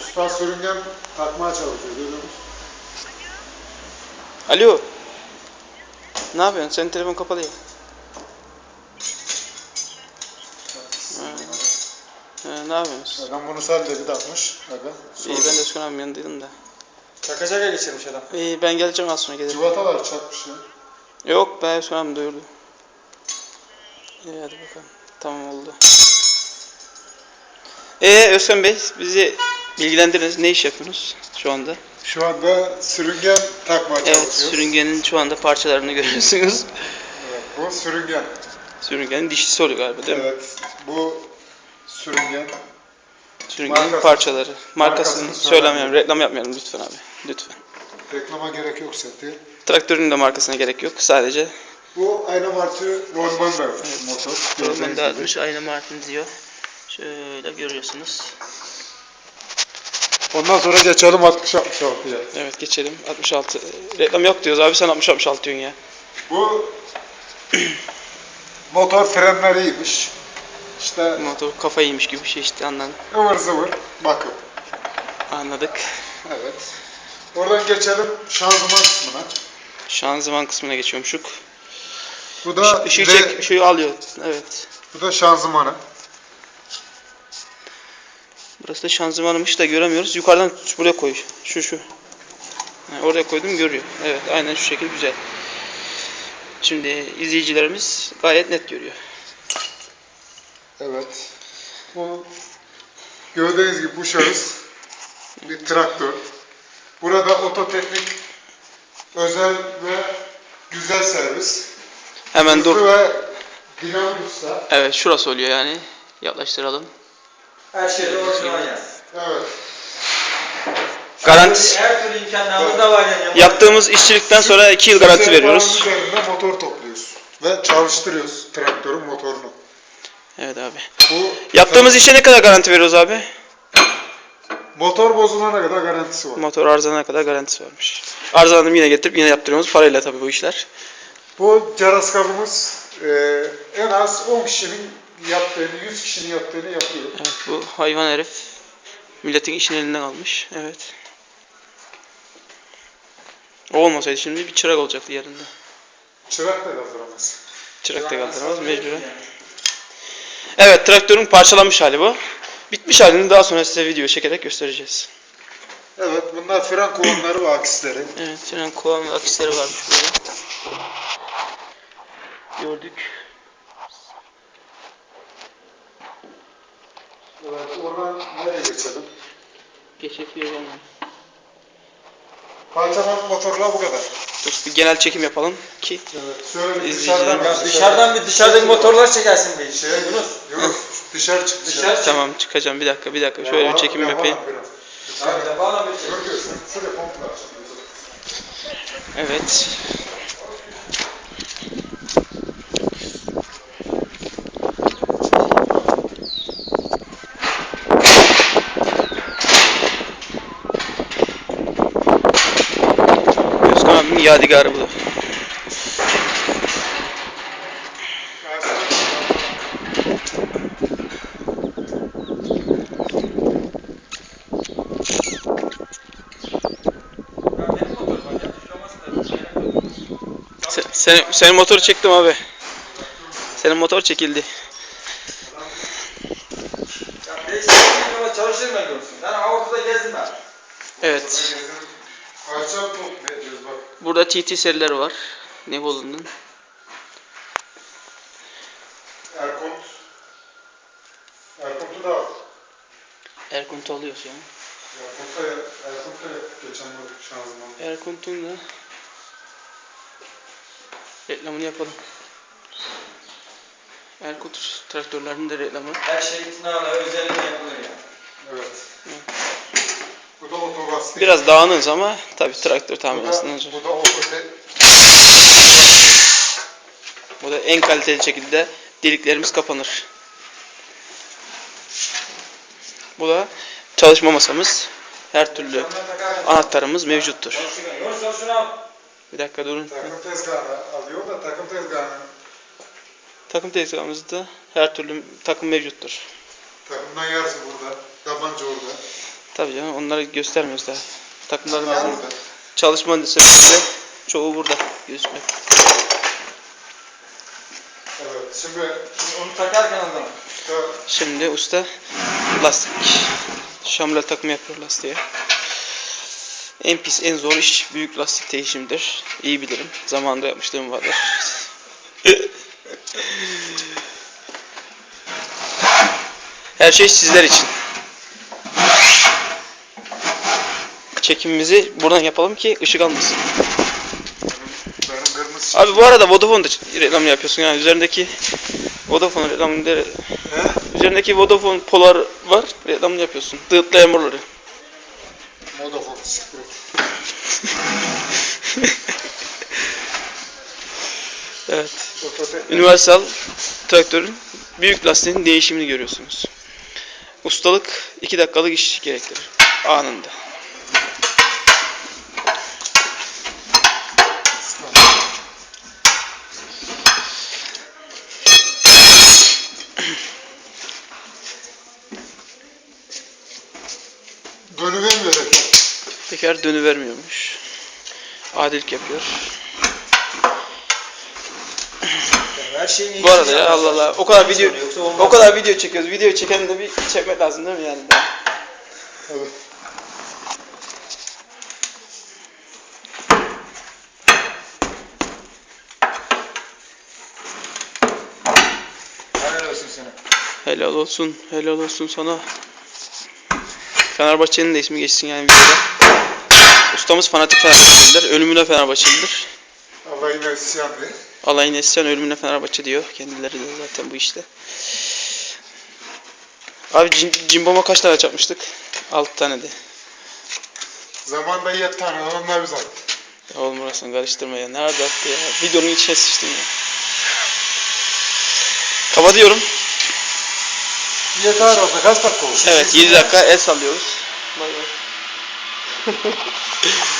Usta sürüngen takmaya çalışıyor. Görüyor musun? Alo. Ne yapıyorsun? Senin telefon kapalı ya. Ne yapıyorsun? Adam bunu sadece bir takmış. Aga. İyi ben de Özkan abinin yanındaydım da. Şaka şaka geçirmiş adam. İyi ben geleceğim az sonra gelirim. Civatalar çakmış ya. Yok ben Özkan abim duyurdu. İyi hadi bakalım. Tamam oldu. Ee Özkan Bey bizi bilgilendiriniz. Ne iş yapıyorsunuz şu anda? Şu anda sürüngen takmaya Evet çalışıyor. sürüngenin şu anda parçalarını görüyorsunuz. Evet, bu sürüngen. Sürüngenin dişisi oluyor galiba değil mi? Evet. Bu sürüngen. Sürüngenin Markası. parçaları. Markasını Markasını söylemeyelim. Reklam yapmayalım lütfen abi. Lütfen. Reklama gerek yok zaten. Traktörün de markasına gerek yok. Sadece Bu aynı martı Ronman da motor. Gördüğünüz dağıtmış. gibi. Aynı Martin diyor. Şöyle görüyorsunuz. Ondan sonra geçelim 60-66'ya. Evet geçelim. 66. Reklam yok diyoruz abi sen 60 66 diyorsun ya. Bu motor frenleriymiş. İşte Motor kafa yemiş gibi bir şey işte anladım. ıvır zıvır bakım. Anladık. Evet. Oradan geçelim şanzıman kısmına. Şanzıman kısmına geçiyormuşuk. Bu da Işığı R- çek, ışığı alıyor. Evet. bu da şanzımanı. Burası da şanzımanmış da göremiyoruz. Yukarıdan buraya koy. Şu şu. Ha, oraya koydum görüyor. Evet aynen şu şekil güzel. Şimdi izleyicilerimiz gayet net görüyor. Evet. Bu gördüğünüz gibi bu şahıs bir traktör. Burada ototeknik özel ve güzel servis. Hemen dur. Hızlı ve dinamik usta. Evet şurası oluyor yani. Yaklaştıralım. Her şeyde orijinal yani. Evet. Garanti. Her türlü imkanlarımız da var yani. Yaptığımız işçilikten sonra 2 yıl garanti veriyoruz. Üzerinde motor topluyoruz ve çalıştırıyoruz traktörün motorunu. Evet abi. Bu Yaptığımız işe ne kadar garanti veriyoruz abi? motor bozulana kadar garantisi var. Motor arızalana kadar garantisi varmış. Arızalandım yine getirip yine yaptırıyoruz. Parayla tabii bu işler. Bu caraskabımız e, en az 10 kişinin yaptığını, 100 kişinin yaptığını yapıyor. Evet bu hayvan herif. Milletin işini elinden almış. Evet. O olmasaydı şimdi bir çırak olacaktı yerinde. Çırak da kaldıramaz. Çırak da kaldıramaz mecburen. Evet traktörün parçalanmış hali bu. Bitmiş halini daha sonra size video çekerek göstereceğiz. Evet bunlar fren kovanları ve akisleri. Evet fren kovan ve akisleri varmış burada. Gördük. Evet oradan nereye geçelim? Geçebiliyoruz ama. Parçalan motorlar bu kadar. Dur bir genel çekim yapalım ki Evet şöyle bir dışarıdan. Ya dışarıdan bir dışarıdaki motorlar çekersin bir. Şey Yunus. Yunus dışarı çık dışarı. Dışarı çık. tamam çıkacağım bir dakika bir dakika şöyle bir çekim yapayım. Abi de bağla bir şey. Görüyorsun şöyle açılıyor. Evet. Özkan abimin yadigarı bu. Benim motor var ya. Hiç olmazsa da bir şeyler koy. Sen, sen, senin motoru çektim abi. Senin motor çekildi. Ya değiştirdiğin ama çalışır mı görürsün? Ben ortada gezdim ben. Evet. Bekliyoruz bak. Burada TT serileri var. Nebula'nın. Erkont. Erkont'u da al. Erkunt alıyor yani. Erkont'ta Erkont'ta geçen yıl şanzıman. Erkunt'un da reklamını yapalım. Erkut traktörlerinin de reklamı. Her şey itinayla özellikle yapılır ya. Evet. Bu da otogaz. Biraz dağınız ama tabi traktör bu tamir da, aslında zor. bu da otote. Bu da en kaliteli şekilde deliklerimiz kapanır. Bu da çalışma masamız. Her türlü anahtarımız mevcuttur. Bir dakika durun. Takım tezgahı alıyor da takım tezgahını Takım tezgahımızda her türlü takım mevcuttur. takımdan yarısı burada. Tabanca orada. Tabii canım onları göstermiyoruz daha. Takımların bizim çalışma sebepleri çoğu burada gözüküyor. Evet. Şimdi Şimdi onu takarken usta Şimdi usta lastik şamrel takımı yapıyor lastiğe. En pis, en zor iş büyük lastik değişimidir. İyi bilirim. Zamanında yapmışlığım vardır. Her şey sizler için. Çekimimizi buradan yapalım ki ışık almasın. Abi bu arada Vodafone da reklam yapıyorsun yani üzerindeki Vodafone reklamında He? üzerindeki Vodafone Polar var reklamını yapıyorsun. Dığıtlı siktir. et. Evet. Universal traktörün büyük lastiğin değişimini görüyorsunuz. Ustalık 2 dakikalık iş gerektirir. Anında. Dönüvermiyor zaten. Teker dönüvermiyormuş. Adilik yapıyor. Her şeyin Bu arada ya Allah Allah o kadar video o kadar video çekiyoruz. Video çeken de bir çekmek lazım değil mi yani? Evet. Helal olsun sana. Helal olsun, helal olsun sana. Fenerbahçe'nin de ismi geçsin yani videoda. Ustamız fanatik Fenerbahçelidir. Ölümüne Fenerbahçelidir. Allah yine isyan değil. Alayın Esyan ölümüne Fenerbahçe diyor. Kendileri de zaten bu işte. Abi cim, cimboma kaç tane çarpmıştık? 6 tane de. Zamanda yet tane onlar biz aldık. Ya oğlum burasını karıştırma ya. Nerede attı ya? Videonun içine sıçtım ya. Kapatıyorum. Yeter oldu. Kaç dakika oldu? Evet 7 dakika el sallıyoruz. Bay bay. Yeah.